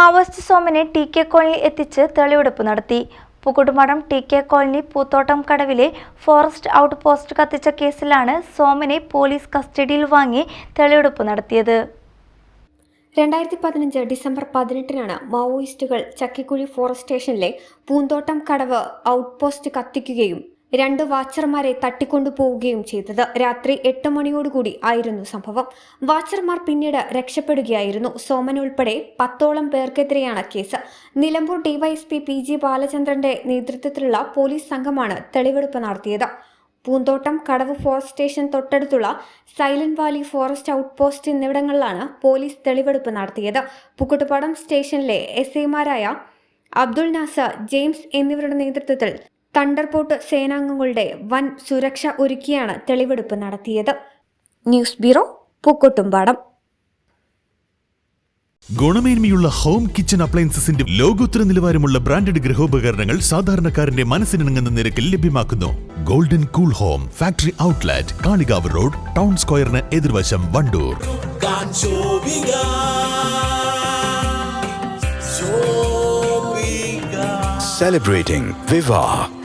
Maoist സോമനെ T K colony എത്തിച്ച് തെളിവെടുപ്പ് നടത്തി. പുകുടുമടം ടി കെ കോളനി പൂത്തോട്ടം കടവിലെ ഫോറസ്റ്റ് ഔട്ട് പോസ്റ്റ് കത്തിച്ച കേസിലാണ് സോമനെ പോലീസ് കസ്റ്റഡിയിൽ വാങ്ങി തെളിവെടുപ്പ് നടത്തിയത്. രണ്ടായിരത്തി പതിനഞ്ച് ഡിസംബർ പതിനെട്ടിനാണ് മാവോയിസ്റ്റുകൾ ചക്കിക്കുഴി ഫോറസ്റ്റ് സ്റ്റേഷനിലെ പൂന്തോട്ടം കടവ് ഔട്ട് പോസ്റ്റ് കത്തിക്കുകയും രണ്ട് വാച്ചർമാരെ തട്ടിക്കൊണ്ടുപോവുകയും ചെയ്തത്. രാത്രി എട്ട് മണിയോടുകൂടി ആയിരുന്നു സംഭവം. വാച്ചർമാർ പിന്നീട് രക്ഷപ്പെടുകയായിരുന്നു. സോമൻ ഉൾപ്പെടെ പത്തോളം പേർക്കെതിരെയാണ് case. Nilambur DYSP P G ബാലചന്ദ്രന്റെ നേതൃത്വത്തിലുള്ള പോലീസ് സംഘമാണ് തെളിവെടുപ്പ് നടത്തിയത്. പൂന്തോട്ടം കടവ് ഫോറസ്റ്റ് സ്റ്റേഷൻ തൊട്ടടുത്തുള്ള silent valley forest out post എന്നിവിടങ്ങളിലാണ് പോലീസ് തെളിവെടുപ്പ് നടത്തിയത്. പുക്കുട്ടുപാടം സ്റ്റേഷനിലെ എസ് ഐമാരായ അബ്ദുൾ നാസർ ജെയിംസ് എന്നിവരുടെ നേതൃത്വത്തിൽ തണ്ടർപോട്ട് സേനാംഗങ്ങളുടെ വൻ സുരക്ഷ ഒരുക്കിയാണ് തെളിവെടുപ്പ് നടത്തിയത്. News bureau Pookkottumpadam. ഗുണമേന്മയുള്ള ഹോം കിച്ചൺ അപ്ലയൻസസിന്റെ ലോകോത്തര നിലവാരമുള്ള ബ്രാൻഡഡ് ഗൃഹോപകരണങ്ങൾ സാധാരണക്കാരന്റെ മനസ്സിനിണങ്ങുന്ന നിരക്കിൽ ലഭ്യമാക്കുന്നു. Golden cool home factory outlet Kalikavu road town സ്ക്വയറിന് എതിർവശം Wandoor. Celebrating Celebrating Viva.